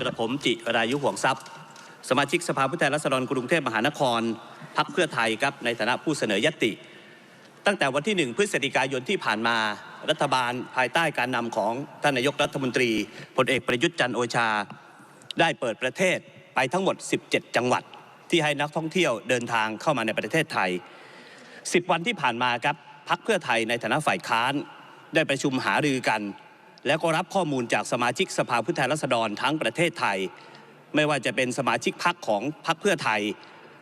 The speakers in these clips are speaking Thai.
กระผมจิรายุห่วงทรัพย์ สมาชิกสภาผู้แทนราษฎรกรุงเทพมหานครพักเพื่อไทยครับในฐานะผู้เสนอยติ ตั้งแต่วันที่ 1 พฤศจิกายนที่ผ่านมารัฐบาลภายใต้การนำของท่านนายกรัฐมนตรีพลเอกประยุทธ์จันทร์โอชา ได้เปิดประเทศไปทั้งหมด 17 จังหวัด ที่ให้นักท่องเที่ยวเดินทางเข้ามาในประเทศไทย 10 วันที่ผ่านมาครับพักเพื่อไทยในฐานะฝ่ายค้าน ได้ประชุมหารือกัน แล้วก็รับข้อมูลจากสมาชิกสภาผู้แทนราษฎรทั้งประเทศไทย ไม่ว่าจะเป็นสมาชิกพักของพักเพื่อไทย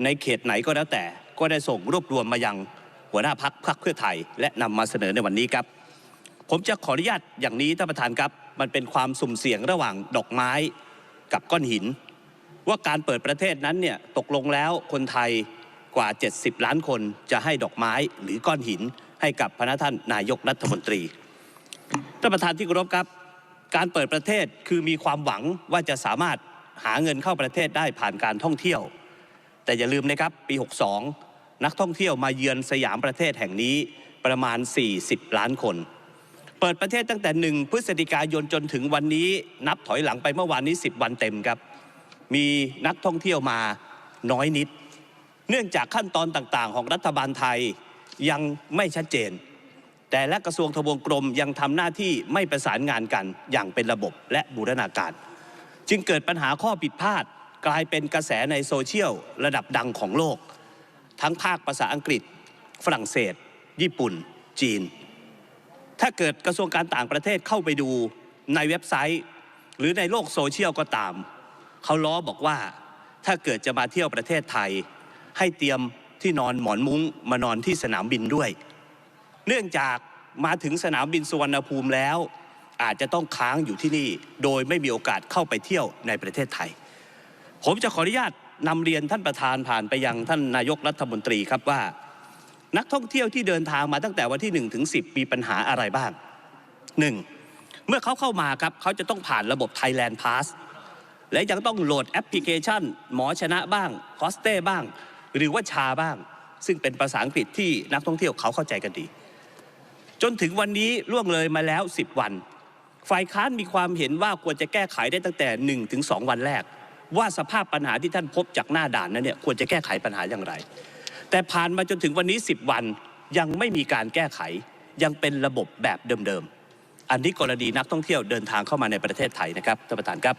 ในเขตไหนก็แล้วแต่ ก็ได้ส่งรวบรวมมายังหัวหน้าพักพักเพื่อไทย และนำมาเสนอในวันนี้ครับ ผมจะขออนุญาตอย่างนี้ท่านประธานครับ มันเป็นความสุ่มเสี่ยงระหว่างดอกไม้กับก้อนหิน ว่าการเปิดประเทศนั้นเนี่ยตกลงแล้วคนไทยกว่า 70 ล้านคนจะให้ดอกไม้หรือก้อนหินให้กับพระท่านนายกรัฐมนตรี ท่านประธานที่เคารพครับ การเปิดประเทศคือมีความหวังว่าจะสามารถหาเงินเข้าประเทศได้ผ่านการท่องเที่ยว แต่อย่าลืมนะครับปี 62 นักท่องเที่ยวมาเยือนสยามประเทศแห่งนี้ประมาณ 40 ล้านคน เปิดประเทศตั้งแต่ 1 พฤศจิกายนจนถึงวันนี้นับถอยหลังไปเมื่อวานนี้ 10 วันเต็มครับ มีนักท่องเที่ยวมาน้อยนิด เนื่องจากขั้นตอนต่างๆ ของรัฐบาลไทยยังไม่ชัดเจน แต่และกระทรวงทบวงกรมยังทำหน้าที่ไม่ประสานงานกันอย่างเป็นระบบและบูรณาการ จึงเกิดปัญหาข้อผิดพลาดกลายเป็นกระแสในโซเชียลระดับดังของโลก ทั้งภาคภาษาอังกฤษ ฝรั่งเศส ญี่ปุ่น จีน ถ้าเกิดกระทรวงการต่างประเทศเข้าไปดูในเว็บไซต์ หรือในโลกโซเชียลก็ตาม เขาล้อบอกว่าถ้าเกิดจะมาเที่ยวประเทศไทย ให้เตรียมที่นอนหมอนมุ้งมานอนที่สนามบินด้วย เนื่องจากมาถึงสนามบินสุวรรณภูมิแล้วอาจจะต้องค้างอยู่ที่นี่โดยไม่มีโอกาสเข้าไปเที่ยวในประเทศไทย ผมจะขออนุญาตนำเรียนท่านประธานผ่านไปยังท่านนายกรัฐมนตรีครับว่า นักท่องเที่ยวที่เดินทางมาตั้งแต่วันที่1ถึง10 มีปัญหาอะไรบ้าง 1. เมื่อเขาเข้ามาครับเขาจะต้องผ่านระบบ Thailand Pass และยังต้องโหลดแอปพลิเคชัน หมอชนะบ้างคอสเต้บ้าง หรือว่าชาบ้าง ซึ่งเป็นภาษาอังกฤษที่นักท่องเที่ยวเขาเข้าใจกันดี จนถึงวันนี้ล่วงเลยมาแล้ว 10 วัน ฝ่ายค้านมีความเห็นว่าควรจะแก้ไขได้ตั้งแต่1ถึง2วันแรก ว่าสภาพปัญหาที่ท่านพบจากหน้าด่านนั้นเนี่ยควรจะแก้ไขปัญหาอย่างไร แต่ผ่านมาจนถึงวันนี้ 10 วันยังไม่มีการแก้ไขยังเป็นระบบแบบเดิมๆ อันนี้กรณีนักท่องเที่ยวเดินทางเข้ามาในประเทศไทยนะครับท่านประธานครับ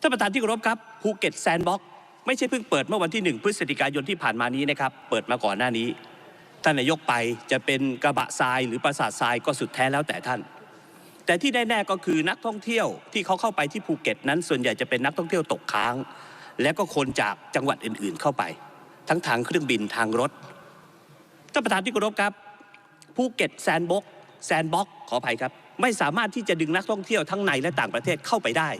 ท่านประธานที่เคารพครับภูเก็ตแซนด์บ็อกซ์ไม่ใช่เพิ่งเปิดเมื่อวันที่ 1 พฤศจิกายนที่ผ่านมานี้นะครับ เปิดมาก่อนหน้านี้ ท่านนายกไปจะเป็นกระบะทรายหรือปราสาททรายก็สุดแท้แล้วแต่ท่าน แต่ที่แน่ๆก็คือนักท่องเที่ยวที่เขาเข้าไปที่ภูเก็ตนั้น ส่วนใหญ่จะเป็นนักท่องเที่ยวตกค้าง และก็คนจากจังหวัดอื่นๆเข้าไป ทั้งทางเครื่องบินทางรถท่านประธานที่เคารพครับภูเก็ตแซนบ็อกแซนบ็อกขออภัยครับ ไม่สามารถที่จะดึงนักท่องเที่ยวทั้งในและต่างประเทศเข้าไปได้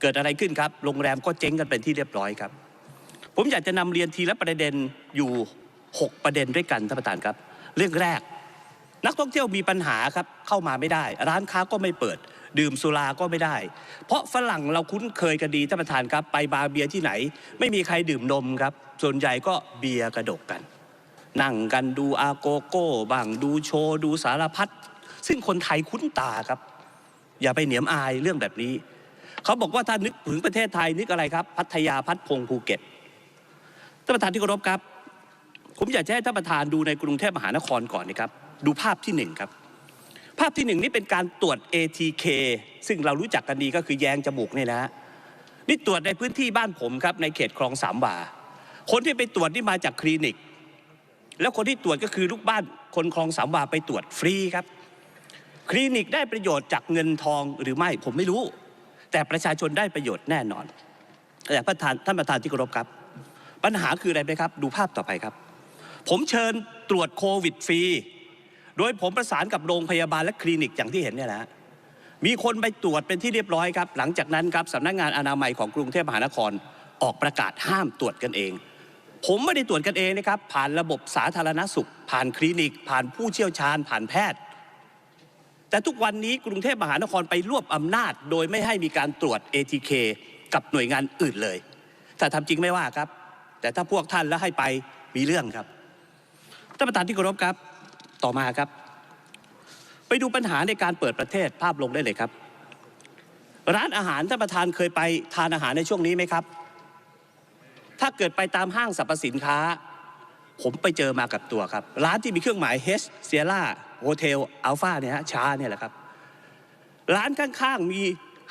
เกิดอะไรขึ้นครับโรงแรมก็เจ๊งกันเป็นที่เรียบร้อยครับ ผมอยากจะนำเรียนทีละประเด็นอยู่ 6 ประเด็นด้วยกันท่านประธานครับ เรื่องแรก นักท่องเที่ยวมีปัญหาครับเข้ามาไม่ได้ ร้านค้าก็ไม่เปิด ดื่มสุราก็ไม่ได้ เพราะฝรั่งเราคุ้นเคยกันดีท่านประธานครับ ไปบาร์เบียร์ที่ไหน ไม่มีใครดื่มนมครับ ส่วนใหญ่ก็เบียร์กระดกกัน นั่งกันดูอาโกโก้บ้างดูโชว์ดูสารพัดซึ่งคนไทยคุ้นตาครับ อย่าไปเหนียมอายเรื่องแบบนี้เขาบอกว่าถ้านึกถึงประเทศไทยนึกอะไรครับ พัทยาพัดพงภูเก็ตท่านประธานที่เคารพครับ ผมอยากจะให้ท่านประธานดูในกรุงเทพมหานครก่อนนะครับ ดูภาพที่หนึ่งครับ ภาพที่หนึ่งนี่เป็นการตรวจ ATK ซึ่งเรารู้จักกันดีก็คือแยงจมูกเนี่ยนะนี่ตรวจในพื้นที่บ้านผมครับในเขตคลองสามวาคนที่ไปตรวจนี่มาจากคลินิก แล้วคนที่ตรวจก็คือลูกบ้านคนคลองสามวาไปตรวจฟรีครับ คลินิกได้ประโยชน์จากเงินทองหรือไม่ผมไม่รู้ แต่ประชาชนได้ประโยชน์แน่นอนแต่ท่านประธานที่เคารพครับ ปัญหาคืออะไรไหมครับ ดูภาพต่อไปครับ ผมเชิญตรวจโควิดฟรีโดยผมประสานกับโรงพยาบาลและคลินิกอย่างที่เห็นเนี่ยนะมีคนไปตรวจเป็นที่เรียบร้อยครับ หลังจากนั้นครับสำนักงานอนามัยของกรุงเทพมหานครออกประกาศห้ามตรวจกันเอง ผมไม่ได้ตรวจกันเองนะครับ ผ่านระบบสาธารณสุข ผ่านคลินิก ผ่านผู้เชี่ยวชาญ ผ่านแพทย์ แต่ทุกวันนี้กรุงเทพมหานครไปรวบอำนาจ โดยไม่ให้มีการตรวจ ATK กับหน่วยงานอื่นเลย ถ้าทำจริงไม่ว่าครับ แต่ถ้าพวกท่านแล้วให้ไปมีเรื่องครับ ท่านประธานที่เคารพครับ ต่อมาครับ ไปดูปัญหาในการเปิดประเทศภาพลงได้เลยครับ ร้านอาหารท่านประธานเคยไปทานอาหารในช่วงนี้ไหมครับ ถ้าเกิดไปตามห้างสรรพสินค้า ผมไปเจอมากับตัวครับ ร้านที่มีเครื่องหมาย H Sierra Hotel Alpha เนี่ยฮะชาเนี่ยแหละครับ ร้านข้างๆมี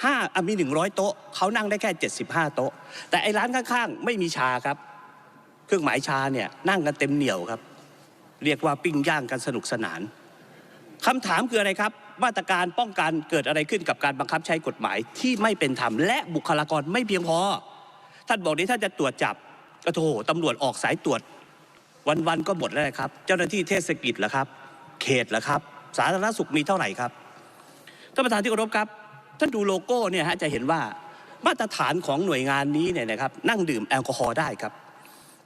ห้าอะมีหนึ่งร้อยโต๊ะเขานั่งได้แค่เจ็ดสิบห้าโต๊ะ แต่ไอ้ร้านข้างๆ ไม่มีชาครับ เครื่องหมายชาเนี่ยนั่งกันเต็มเหนียวครับ เรียกว่าปิ้งย่างกันสนุกสนานคำถามคืออะไรครับ มาตรการป้องกันเกิดอะไรขึ้นกับการบังคับใช้กฎหมายที่ไม่เป็นธรรมและบุคลากรไม่เพียงพอ ท่านบอกนี้ท่านจะตรวจจับก็โถตำรวจออกสายตรวจ วันๆก็หมดแล้วนะครับ เจ้าหน้าที่เทศกิจเหรอครับ เขตเหรอครับ สาธารณสุขมีเท่าไหร่ครับท่านประธานที่เคารพครับ ท่านดูโลโก้เนี่ยฮะจะเห็นว่ามาตรฐานของหน่วยงานนี้เนี่ยนะครับนั่งดื่มแอลกอฮอล์ได้ครับ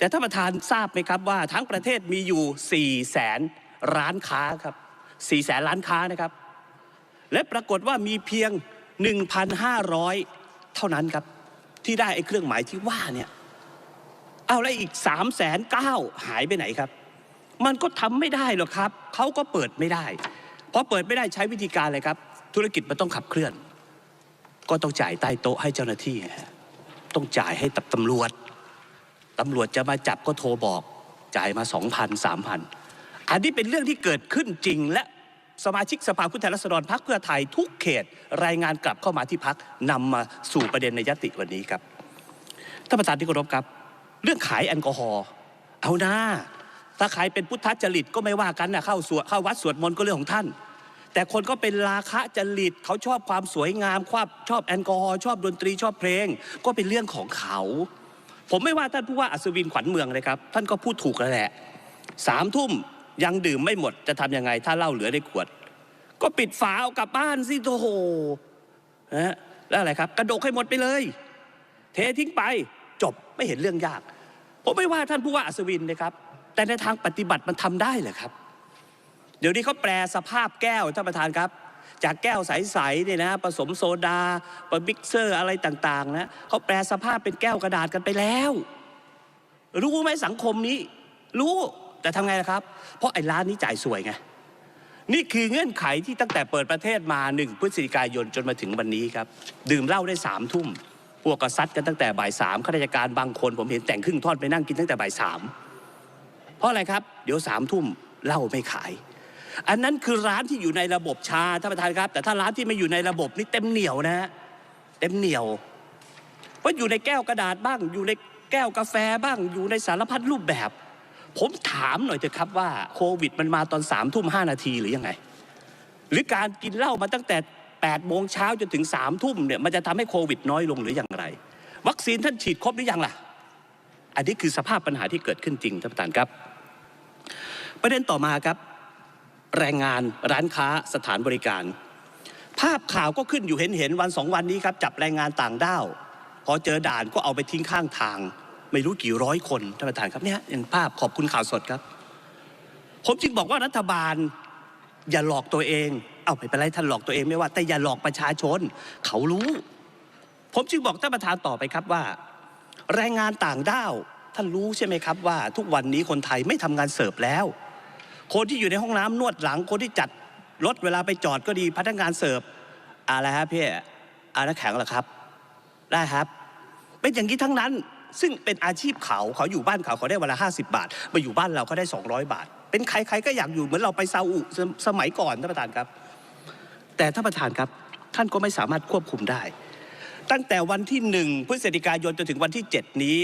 แต่ท่านประธานทราบไหมครับว่าทั้งประเทศมีอยู่4แสนร้านค้าครับ4แสนร้านค้านะครับ และปรากฏว่ามีเพียง 1,500 เท่านั้นครับ ที่ได้ไอ้เครื่องหมายที่ว่าเนี่ยเอาแล้วอีก3ามแสนเก้าหายไปไหนครับ มันก็ทำไม่ได้หรอกครับ เขาก็เปิดไม่ได้เพราะเปิดไม่ได้ใช้วิธีการอะไรครับ ธุรกิจมันต้องขับเคลื่อน ก็ต้องจ่ายใต้โต๊ะให้เจ้าหน้าที่ ต้องจ่ายให้ตับตำรวจ ตำรวจจะมาจับก็โทรบอก จ่ายมาสองพันสามพันอันนี้เป็นเรื่องที่เกิดขึ้นจริงและสมาชิกสภาผู้แทนราษฎรพรรคเพื่อไทยทุกเขตรายงานกลับเข้ามาที่พักนำมาสู่ประเด็นในยติวันนี้ครับท่านประธานที่เคารพครับ เรื่องขายแอลกอฮอล์เอาหน้าถ้าใครเป็นพุทธจริตก็ไม่ว่ากันนะเข้าสวดเข้าวัดสวดมนต์ก็เรื่องของท่าน แต่คนก็เป็นราคะจริตเขาชอบความสวยงามความชอบแอลกอฮอล์ชอบดนตรีชอบเพลง ก็เป็นเรื่องของเขา ผมไม่ว่าท่านผู้ว่าอัศวินขวัญเมืองเลยครับ ท่านก็พูดถูกแล้วแหละสามทุ่มยังดื่มไม่หมดจะทำยังไง ถ้าเหล้าเหลือในขวด ก็ปิดฝาเอากลับบ้านสิโธ่นะฮะแล้วอะไรครับ กระดกให้หมดไปเลย เททิ้งไปจบไม่เห็นเรื่องยาก ผมไม่ว่าท่านผู้ว่าอัศวินนะครับ แต่ในทางปฏิบัติมันทำได้เหรอครับ เดี๋ยวนี้เขาแปลสภาพแก้วท่านประธานครับ จากแก้วใสๆเนี่ยนะผสมโซดาปมิกเซอร์อะไรต่างๆนะเขาแปลสภาพเป็นแก้วกระดาษกันไปแล้ว รู้ไหมสังคมนี้ รู้แต่ทำไงล่ะครับ เพราะไอ้ร้านนี้จ่ายสวยไงนี่คือเงื่อนไขที่ตั้งแต่เปิดประเทศมาหนึ่งพฤศจิกายนจนมาถึงวันนี้ครับ ดื่มเหล้าได้สามทุ่มพวกก็ซัดกันตั้งแต่บ่ายสามข้าราชการบางคน ผมเห็นแต่งครึ่งทอนไปนั่งกินตั้งแต่บ่ายสามเพราะอะไรครับ เดี๋ยวสามทุ่มเหล้าไม่ขาย อันนั้นคือร้านที่อยู่ในระบบชาท่านประธานครับ แต่ถ้าร้านที่ไม่อยู่ในระบบนี่เต็มเหนียวนะฮะเต็มเหนียวว่าอยู่ในแก้วกระดาษบ้าง อยู่ในแก้วกาแฟบ้าง อยู่ในสารพัดรูปแบบ ผมถามหน่อยเถอะครับว่าโควิดมันมาตอนสามทุ่มห้านาทีหรือยังไง หรือการกินเหล้ามาตั้งแต่8ปดโมงเช้าจนถึงสามทุ่มเนี่ยมันจะทำให้โควิดน้อยลงหรืออย่างไร วัคซีนท่านฉีดครบหรือยังล่ะ อันนี้คือสภาพปัญหาที่เกิดขึ้นจริงท่านประธานครับ ประเด็นต่อมาครับ แรงงานร้านค้าสถานบริการ ภาพข่าวก็ขึ้นอยู่เห็นเห็นวันสองวันนี้ครับจับแรงงานต่างด้าว พอเจอด่านก็เอาไปทิ้งข้างทาง ไม่รู้กี่ร้อยคนท่านประธานครับเนี่ยอย่างภาพขอบคุณข่าวสดครับ ผมจึงบอกว่ารัฐบาลอย่าหลอกตัวเอง เอาไม่เป็นไรท่านหลอกตัวเองไม่ว่า แต่อย่าหลอกประชาชน เขารู้ ผมจึงบอกท่านประธานต่อไปครับว่า แรงงานต่างด้าวท่านรู้ใช่ไหมครับว่า ทุกวันนี้คนไทยไม่ทำงานเสิร์ฟแล้ว คนที่อยู่ในห้องน้ำนวดหลัง คนที่จัดรถเวลาไปจอดก็ดีพนักงานเสิร์ฟอะไรฮะพี่อาน้ำแข็งเหรอครับ ได้ครับ เป็นอย่างนี้ทั้งนั้น ซึ่งเป็นอาชีพเขาเขาอยู่บ้านเขาเขาได้วันละห้าสิบาทมาอยู่บ้านเราเขาได้สองร้อยบาท เป็นใครใครก็อยากอยู่เหมือนเราไปซาอุสมสมัยก่อนท่านประธานครับ แต่ท่านประธานครับ ท่านก็ไม่สามารถควบคุมได้ ตั้งแต่วันที่หนึ่งพฤศจิกายนจนถึงวันที่เจ็ดนี้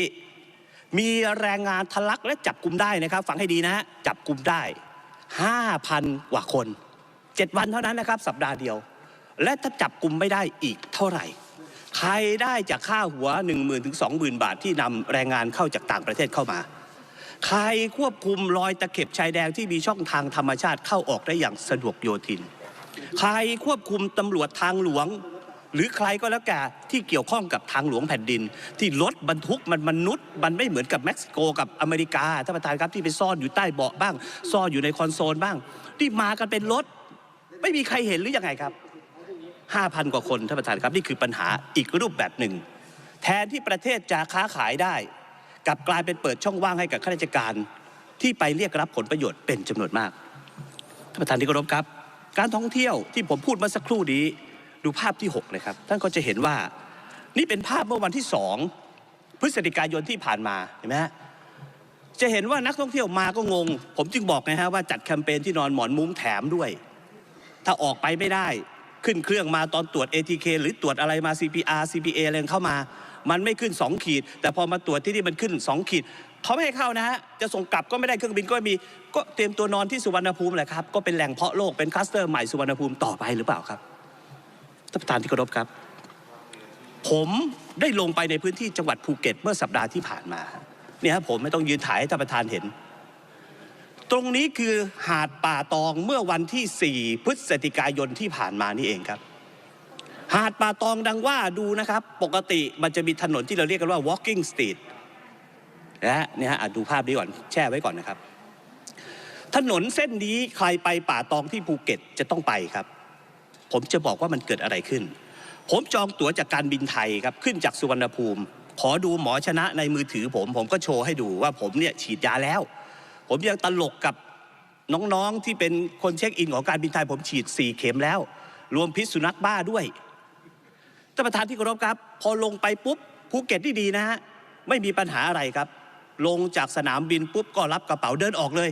มีแรงงานทะลักและจับกลุ่มได้นะครับ ฟังให้ดีนะฮะจับกลุ่มได้ ห้าพันกว่าคนเจ็ดวันเท่านั้นนะครับ สัปดาห์เดียว และถ้าจับกลุ่มไม่ได้อีกเท่าไหร่ ใครได้จากค่าหัว 1 0,000ถึง20,000 บาทที่นำแรงงานเข้าจากต่างประเทศเข้ามา ใครควบคุมรอยตะเข็บชายแดนที่มีช่องทางธรรมชาติเข้าออกได้อย่างสะดวกโยทิน ใครควบคุมตำรวจทางหลวง หรือใครก็แล้วแต่ที่เกี่ยวข้องกับทางหลวงแผ่นดิน ที่รถบรรทุกมันมนุษย์ มันไม่เหมือนกับเม็กซิโกกับอเมริกาท่านประธานครับที่ไปซ่อนอยู่ใต้เบาะบ้าง ซ่อนอยู่ในคอนโซลบ้างที่มากันเป็นรถ ไม่มีใครเห็นหรือยังไงครับ5,000กว่าคนท่านประธานครับนี่คือปัญหาอีกรูปแบบหนึ่ง แทนที่ประเทศจะค้าขายได้กลับกลายเป็นเปิดช่องว่างให้กับข้าราชการ ที่ไปเรียกรับผลประโยชน์เป็นจำนวนมากท่านประธานที่เคารพครับ การท่องเที่ยวที่ผมพูดเมื่อสักครู่นี้ ดูภาพที่6เลยครับท่านก็จะเห็นว่านี่เป็นภาพเมื่อวันที่2พฤศจิกายนที่ผ่านมาเห็นไหมฮะจะเห็นว่านักท่องเที่ยวมาก็งง ผมจึงบอกไงฮะว่าจัดแคมเปญที่นอนหมอนมุ้งแถมด้วย ถ้าออกไปไม่ได้ขึ้นเครื่องมาตอนตรวจ ATK หรือตรวจอะไรมา CPR CPA อะไรเข้ามา มันไม่ขึ้น 2 ขีด แต่พอมาตรวจที่นี่มันขึ้น 2 ขีดเขาไม่ให้เข้านะฮะจะส่งกลับก็ไม่ได้เครื่องบินก็ไม่มีก็เตรียมตัวนอนที่สุวรรณภูมิแหละครับก็เป็นแหล่งเพาะโรคเป็นคลัสเตอร์ใหม่สุวรรณภูมิต่อไปหรือเปล่าครับ ท่านประธานที่เคารพครับ ผมได้ลงไปในพื้นที่จังหวัดภูเก็ตเมื่อสัปดาห์ที่ผ่านมาเนี่ยครับผมไม่ต้องยืนถ่ายให้ท่านประธานเห็น ตรงนี้คือหาดป่าตองเมื่อวันที่ 4 พฤศจิกายนที่ผ่านมานี่เองครับ หาดป่าตองดังว่าดูนะครับ ปกติมันจะมีถนนที่เราเรียกกันว่า walking street นะฮะเนี่ยฮะอะดูภาพนี้ก่อนแช่ไว้ก่อนนะครับ ถนนเส้นนี้ใครไปป่าตองที่ภูเก็ตจะต้องไปครับ ผมจะบอกว่ามันเกิดอะไรขึ้น ผมจองตั๋วจากการบินไทยครับขึ้นจากสุวรรณภูมิ ขอดูหมอชนะในมือถือผม ผมก็โชว์ให้ดูว่าผมเนี่ยฉีดยาแล้ว ผมยังตลกกับน้องๆที่เป็นคนเช็คอินของการบินไทย ผมฉีด 4 เข็มแล้ว รวมพิษสุนัขบ้าด้วยท่านประธานที่เคารพครับ พอลงไปปุ๊บภูเก็ตที่ดีนะฮะไม่มีปัญหาอะไรครับ ลงจากสนามบินปุ๊บก็รับกระเป๋าเดินออกเลย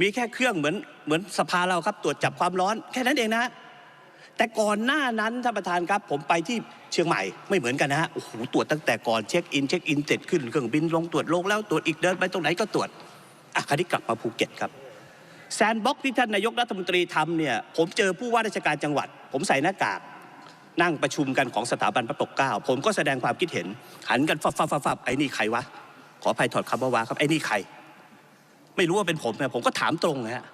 มีแค่เครื่องเหมือนเหมือนสภาเราครับตรวจจับความร้อน แค่นั้นเองนะ แต่ก่อนหน้านั้นท่านประธานครับ ผมไปที่เชียงใหม่ไม่เหมือนกันนะฮะโอ้โหตรวจตั้งแต่ก่อนเช็คอินเช็คอินเสร็จขึ้นเครื่องบินลงตรวจลงแล้วตรวจอีกเดินไปตรงไหนก็ตรวจอะคราวนี้กลับมาภูเก็ตครับแซนบ็อกที่ท่านนายกรัฐมนตรีทำเนี่ยผมเจอผู้ว่าราชการจังหวัด ผมใส่หน้ากากนั่งประชุมกันของสถาบันพระปกเกล้าผมก็แสดงความคิดเห็น หันกันฟับฟับฟับฟับไอ้นี่ใครวะ ขออภัยถอดคำว่าวาครับไอ้นี่ใคร ไม่รู้ว่าเป็นผมนะผมก็ถามตรงนะฮะ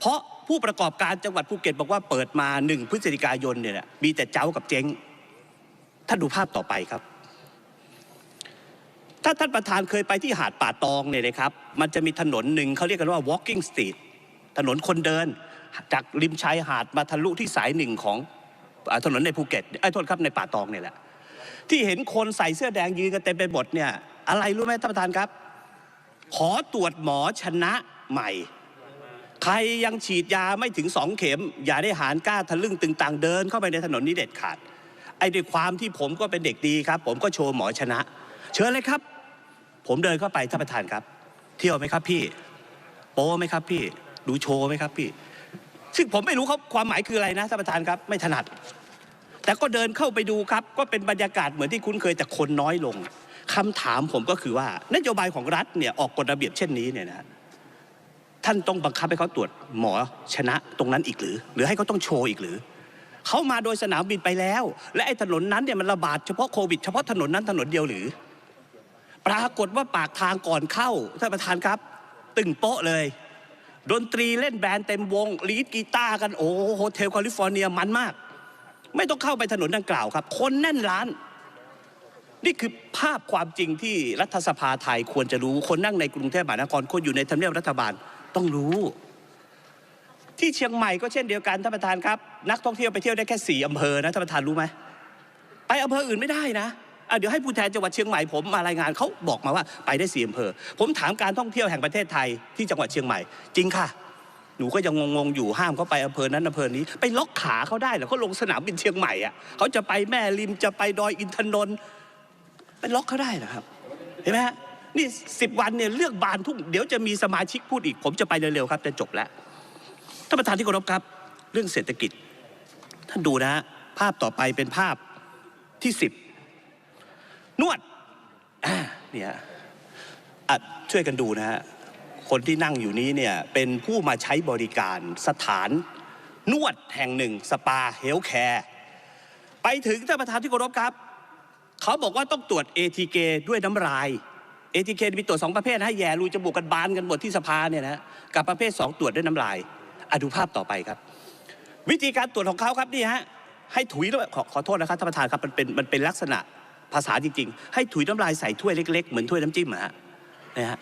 เพราะ ผู้ประกอบการจังหวัดภูเก็ตบอกว่าเปิดมาหนึ่งพฤศจิกายนเนี่ยมีแต่เจ้ากับเจ๊งท่านดูภาพต่อไปครับ ถ้าท่านประธานเคยไปที่หาดป่าตองเนี่ยนะครับ มันจะมีถนนหนึ่งเขาเรียกกันว่า walking street ถนนคนเดิน จากริมชายหาดมาทะลุที่สายหนึ่งของอถนนในภูเก็ตไอ้โทษครับในป่าตองเนี่ยแหละ ที่เห็นคนใส่เสื้อแดงยืนกันเต็มไปหมดเนี่ย อะไรรู้ไหมท่านประธานครับ ขอตรวจหมอชนะใหม่ ใครยังฉีดยาไม่ถึงสองเข็ม อย่าได้หารกล้าทะลึ่งตึงต่างเดินเข้าไปในถนนนี้เด็ดขาด ไอ้ด้วยความที่ผมก็เป็นเด็กดีครับ ผมก็โชว์หมอชนะ เชิญเลยครับ ผมเดินเข้าไปท่านประธานครับ เที่ยวไหมครับพี่ โป้ไหมครับพี่ ดูโชว์ไหมครับพี่ ซึ่งผมไม่รู้เขาความหมายคืออะไรนะท่านประธานครับไม่ถนัด แต่ก็เดินเข้าไปดูครับ ก็เป็นบรรยากาศเหมือนที่คุ้นเคยแต่คนน้อยลงคำถามผมก็คือว่านโยบายของรัฐเนี่ยออกกฎระเบียบเช่นนี้เนี่ยนะ ท่านต้องบังคับให้เขาตรวจหมอชนะตรงนั้นอีกหรือ หรือให้เขาต้องโชว์อีกหรือเขามาโดยสนามบินไปแล้ว และไอ้ถนนนั้นเนี่ยมันระบาดเฉพาะโควิดเฉพาะถนนนั้นถนนเดียวหรือ ปรากฏว่าปากทางก่อนเข้าท่านประธานครับ ตึงโป๊ะเลย ดนตรีเล่นแบนด์เต็มวงลีดกีตาร์กันโอ้โหโฮเทลแคลิฟอร์เนียมันมาก ไม่ต้องเข้าไปถนนดังกล่าวครับ คนแน่นร้าน นี่คือภาพความจริงที่รัฐสภาไทยควรจะรู้คนนั่งในกรุงเทพมหานครคนอยู่ในทำเนียบรัฐบาล ต้องรู้ ที่เชียงใหม่ก็เช่นเดียวกันท่านประธานครับ นักท่องเที่ยวไปเที่ยวได้แค่สี่อำเภอนะท่านประธานรู้ไหมไปอำเภออื่นไม่ได้นะเดี๋ยวให้ผู้แทนจังหวัดเชียงใหม่ผมมารายงานเขาบอกมาว่าไปได้สี่อำเภอ ผมถามการท่องเที่ยวแห่งประเทศไทยที่จังหวัดเชียงใหม่ จริงค่ะ หนูก็ยังงงๆอยู่ห้ามเขาไปอำเภอนั้นอำเภอนี้ ไปล็อกขาเขาได้เหรอเขาลงสนามบินเชียงใหม่อะเขาจะไปแม่ริมจะไปดอยอินทนนท์ไปล็อกเขาได้เหรอครับ เห็นไหมฮะ นี่สิบวันเนี่ยเลือกบานทุ่งเดี๋ยวจะมีสมาชิกพูดอีก ผมจะไปเร็วๆครับจะจบแล้วท่านประธานที่เคารพครับ เรื่องเศรษฐกิจ ท่านดูนะฮะภาพต่อไปเป็นภาพที่สิบนวดเนี่ยอะช่วยกันดูนะฮะคนที่นั่งอยู่นี้เนี่ยเป็นผู้มาใช้บริการสถาน นวดแห่งหนึ่ง สปาเฮล์แคร์ไปถึงท่านประธานที่เคารพครับ เขาบอกว่าต้องตรวจ ATK ด้วยน้ำลาย ATK มีตรวจสองประเภทนะแย่รูจมูกกันบานกันหมดที่สภาเนี่ยนะกับประเภทสองตรวจด้วยน้ำลายอดูภาพต่อไปครับ วิธีการตรวจของเขาครับนี่ฮะให้ถุยแล้วขอขอโทษนะครับท่านประธานครับมันเป็นมันเป็นลักษณะภาษาจริงๆ ให้ถุยน้ำลายใส่ถ้วยเล็ก ๆ เหมือนถ้วยน้ำจิ้มอะฮะนะฮะ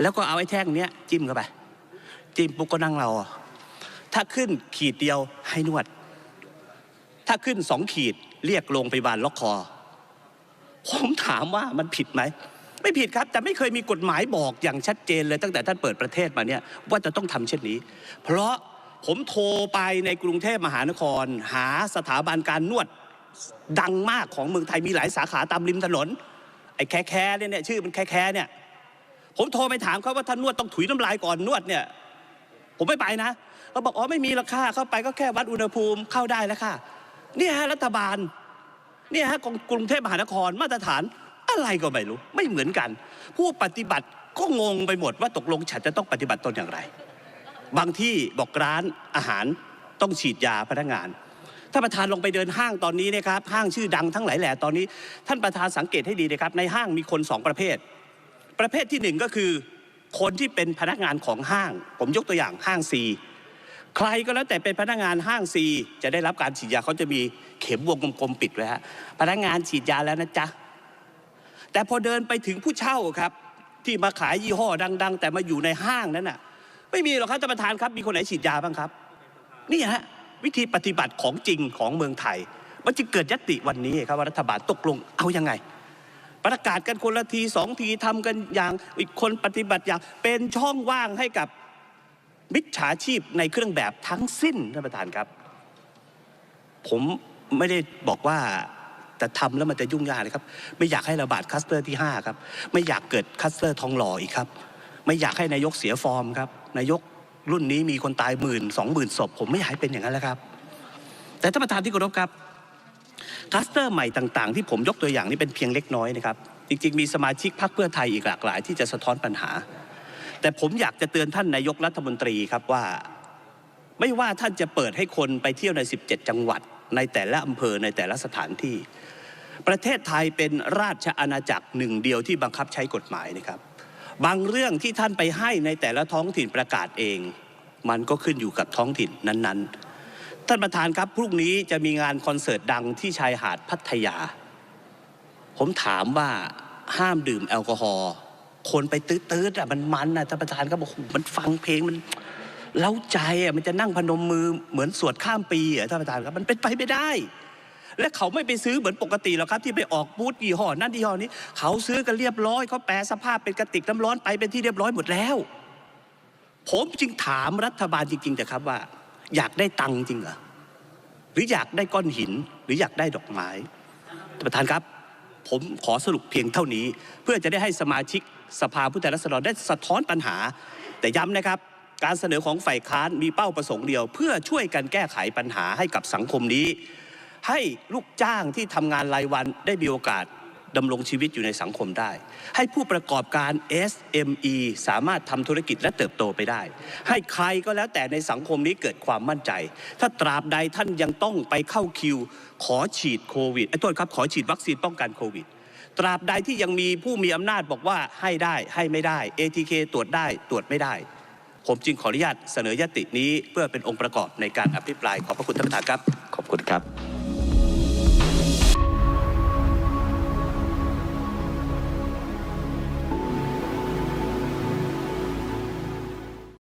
แล้วก็เอาไอ้แท่งเนี้ยจิ้มเข้าไป จิ้มปุ๊บก็นั่งเราอถ้าขึ้นขีดเดียวให้นวด ถ้าขึ้นสองขีดเรียกโรงพยาบาลล็อกคอ ผมถามว่ามันผิดไหม ไม่ผิดครับ แต่ไม่เคยมีกฎหมายบอกอย่างชัดเจนเลยตั้งแต่ท่านเปิดประเทศมาเนี่ยว่าจะต้องทำเช่นนี้ เพราะผมโทรไปในกรุงเทพมหานคร หาสถาบันการนวดดังมากของเมืองไทยมีหลายสาขาตามริมถนนไอ้แค่แค่เนี่ยเนี่ยชื่อมันแค่แค่เนี่ยผมโทรไปถามเขาว่าท่านนวดต้องถุยน้ำลายก่อนนวดเนี่ยผมไม่ไปนะเขาบอกอ๋อไม่มีราคาเข้าไปก็แค่วัดอุณหภูมิเข้าได้แล้วค่ะเนี่ยฮะรัฐบาลเนี่ยฮะของกรุงเทพมหานครมาตรฐาน อะไรก็ไม่รู้ ไม่เหมือนกัน ผู้ปฏิบัติก็งงไปหมดว่าตกลงฉันจะต้องปฏิบัติตนอย่างไร บางที่บอกร้านอาหารต้องฉีดยาพนักงานถ้านประธานลงไปเดินห้างตอนนี้นะครับห้างชื่อดังทั้งหลายแหล่ตอนนี้ ท่านประธานสังเกตให้ดีนะครับ ในห้างมีคนสองประเภท ประเภทที่หนึ่งก็คือ คนที่เป็นพนักงานของห้าง ผมยกตัวอย่างห้างซีใครก็แล้วแต่เป็นพนักงานห้างซีจะได้รับการฉีดยาเขาจะมีเข็มวงกลมๆปิดไว้ฮะพนักงานฉีดยาแล้วนะจ๊ะ แต่พอเดินไปถึงผู้เช่าครับ ที่มาขายยี่ห้อดัง ๆ แต่มาอยู่ในห้างนั้นน่ะ ไม่มีหรอกครับท่านประธานครับ มีคนไหนฉีดยาบ้างครับนี่ฮะวิธีปฏิบัติของจริงของเมืองไทย มันจึงเกิดยติวันนี้ครับว่ารัฐบาลตกลงเอายังไง ประกาศกันคนละทีสองทีทำกันอย่างอีกคนปฏิบัติอย่างเป็นช่องว่างให้กับมิจฉาชีพในเครื่องแบบทั้งสิ้นท่านประธานครับ ผมไม่ได้บอกว่า แต่ทำแล้วมันจะยุ่งยากเลยครับ ไม่อยากให้ระบาดคัสเตอร์ที่5ครับ ไม่อยากเกิดคัสเตอร์ทองหล่ออีกครับ ไม่อยากให้นายกเสียฟอร์มครับ นายกรุ่นนี้มีคนตายหมื่นสองหมื่นศพผมไม่อยากให้เป็นอย่างนั้นแล้วครับ แต่ท่านประธานที่เคารพครับคัสเตอร์ใหม่ต่างๆ ที่ผมยกตัวอย่างนี้เป็นเพียงเล็กน้อยนะครับ จริงๆ มีสมาชิกพรรคเพื่อไทยอีกหลากหลาย ที่จะสะท้อนปัญหา แต่ผมอยากจะเตือนท่านนายกรัฐมนตรีครับว่า ไม่ว่าท่านจะเปิดให้คนไปเที่ยวใน 17 จังหวัด ในแต่ละอำเภอในแต่ละสถานที่ ประเทศไทยเป็นราชอาณาจักรหนึ่งเดียวที่บังคับใช้กฎหมายนะครับ บางเรื่องที่ท่านไปให้ในแต่ละท้องถิ่นประกาศเอง มันก็ขึ้นอยู่กับท้องถิ่นนั้นๆ ท่านประธานครับพรุ่งนี้จะมีงานคอนเสิร์ตดังที่ชายหาดพัทยา ผมถามว่าห้ามดื่มแอลกอฮอล์คนไปตื้อๆอะมันมันอะท่านประธานก็บอกมันฟังเพลงมัน เล้าใจอะมันจะนั่งพนมมือเหมือนสวดข้ามปีอะท่านประธานครับมันเป็นไปไม่ได้ และเขาไม่ไปซื้อเหมือนปกติหรอกครับ ที่ไปออกบูธยี่ห้อนั่นยี่ห้อนี้ เขาซื้อกันเรียบร้อยเขาแปลสภาพเป็นกระติกน้ำร้อนไปเป็นที่เรียบร้อยหมดแล้ว ผมจึงถามรัฐบาลจริงๆแต่ครับว่า อยากได้ตังค์จริงเหรอหรืออยากได้ก้อนหิน หรืออยากได้ดอกไม้ท่านประธานครับ ผมขอสรุปเพียงเท่านี้ เพื่อจะได้ให้สมาชิกสภาผู้แทนราษฎรได้สะท้อนปัญหา แต่ย้ำนะครับ การเสนอของฝ่ายค้านมีเป้าประสงค์เดียว เพื่อช่วยกันแก้ไขปัญหาให้กับสังคมนี้ ให้ลูกจ้างที่ทำงานรายวันได้มีโอกาสดำรงชีวิตอยู่ในสังคมได้ ให้ผู้ประกอบการ SME สามารถทำธุรกิจและเติบโตไปได้ ให้ใครก็แล้วแต่ในสังคมนี้เกิดความมั่นใจ ถ้าตราบใดท่านยังต้องไปเข้าคิว ขอฉีดโควิดไอ้โทษครับขอฉีดวัคซีนป้องกันโควิด ตราบใดที่ยังมีผู้มีอำนาจบอกว่าให้ได้ให้ไม่ได้ ATK ตรวจได้ตรวจไม่ได้ ผมจึงขออนุญาตเสนอยตินี้เพื่อเป็นองค์ประกอบในการอภิปรายขอบพระคุณท่านประธานครับขอบคุณครับ